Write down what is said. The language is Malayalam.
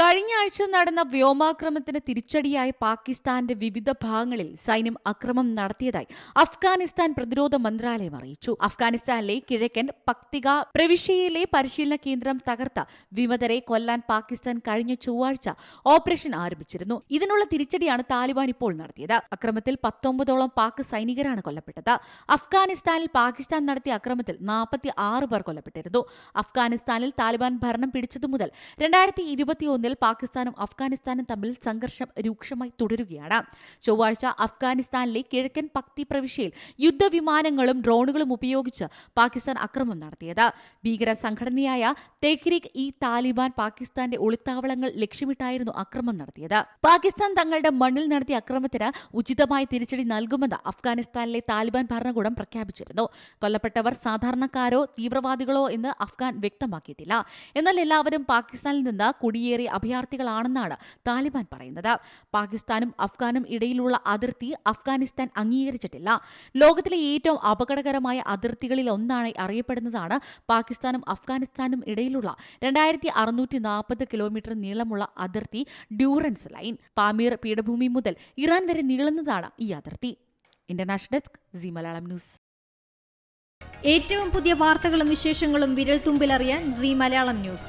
കഴിഞ്ഞ ആഴ്ച നടന്ന വ്യോമാക്രമണത്തിന് തിരിച്ചടിയായി പാകിസ്ഥാന്റെ വിവിധ ഭാഗങ്ങളിൽ സൈന്യം അക്രമം നടത്തിയതായി അഫ്ഗാനിസ്ഥാൻ പ്രതിരോധ മന്ത്രാലയം അറിയിച്ചു. അഫ്ഗാനിസ്ഥാനിലെ കിഴക്കൻ പക്തിക പ്രവിശ്യയിലെ പരിശീലന കേന്ദ്രം തകർത്ത വിമതരെ കൊല്ലാൻ പാകിസ്ഥാൻ കഴിഞ്ഞ ചൊവ്വാഴ്ച ഓപ്പറേഷൻ ആരംഭിച്ചിരുന്നു. ഇതിനുള്ള തിരിച്ചടിയാണ് താലിബാൻ ഇപ്പോൾ നടത്തിയത്. അക്രമത്തിൽ പത്തൊമ്പതോളം പാക് സൈനികരാണ് കൊല്ലപ്പെട്ടത്. അഫ്ഗാനിസ്ഥാനിൽ പാകിസ്ഥാൻ നടത്തിയ അക്രമത്തിൽ നാൽപ്പത്തി ആറ് പേർ കൊല്ലപ്പെട്ടിരുന്നു. അഫ്ഗാനിസ്ഥാനിൽ താലിബാൻ ഭരണം പിടിച്ചതു മുതൽ രണ്ടായിരത്തി ഇരുപത്തിയൊന്നിൽ പാകിസ്ഥാനും അഫ്ഗാനിസ്ഥാനും തമ്മിൽ സംഘർഷം രൂക്ഷമായി തുടരുകയാണ്. ചൊവ്വാഴ്ച അഫ്ഗാനിസ്ഥാനിലെ കിഴക്കൻ പക്തി പ്രവിശ്യയിൽ യുദ്ധവിമാനങ്ങളും ഡ്രോണുകളും ഉപയോഗിച്ച് പാകിസ്ഥാൻ അക്രമം നടത്തിയത്. ഭീകര സംഘടനയായ തെഹ്രീഖ് ഇ താലിബാൻ പാകിസ്ഥാന്റെ ഒളിത്താവളങ്ങൾ ലക്ഷ്യമിട്ടായിരുന്നു അക്രമം നടത്തിയത്. പാകിസ്ഥാൻ തങ്ങളുടെ മണ്ണിൽ നടത്തിയ അക്രമത്തിന് ഉചിതമായ തിരിച്ചടി നൽകുമെന്ന് അഫ്ഗാനിസ്ഥാനിലെ താലിബാൻ ഭരണകൂടം പ്രഖ്യാപിച്ചിരുന്നു. കൊല്ലപ്പെട്ടവർ സാധാരണക്കാരോ തീവ്രവാദികളോ എന്ന് അഫ്ഗാൻ വ്യക്തമാക്കിയിട്ടില്ല. എന്നാൽ എല്ലാവരും പാകിസ്ഥാനിൽ നിന്ന് കുടിയേറിയ അഭയാർത്ഥികളാണെന്നാണ് താലിബാൻ പറയുന്നത്. പാകിസ്ഥാനും അഫ്ഗാനും ഇടയിലുള്ള അതിർത്തി അഫ്ഗാനിസ്ഥാൻ അംഗീകരിച്ചിട്ടില്ല. ലോകത്തിലെ ഏറ്റവും അപകടകരമായ അതിർത്തികളിൽ ഒന്നായി അറിയപ്പെടുന്നതാണ് പാകിസ്ഥാനും അഫ്ഗാനിസ്ഥാനും ഇടയിലുള്ള രണ്ടായിരത്തി അറുന്നൂറ്റി നാൽപ്പത് കിലോമീറ്റർ നീളമുള്ള അതിർത്തി ഡ്യൂറൻസ് ലൈൻ. പാമീർ പീഠഭൂമി മുതൽ ഇറാൻ വരെ നീളുന്നതാണ് ഈ അതിർത്തി. International desk C Malayalam news. ഏറ്റവും പുതിയ വാർത്തകളും വിശേഷങ്ങളും വിരൽ തുമ്പിലറിയാൻ സി മലയാളം ന്യൂസ്.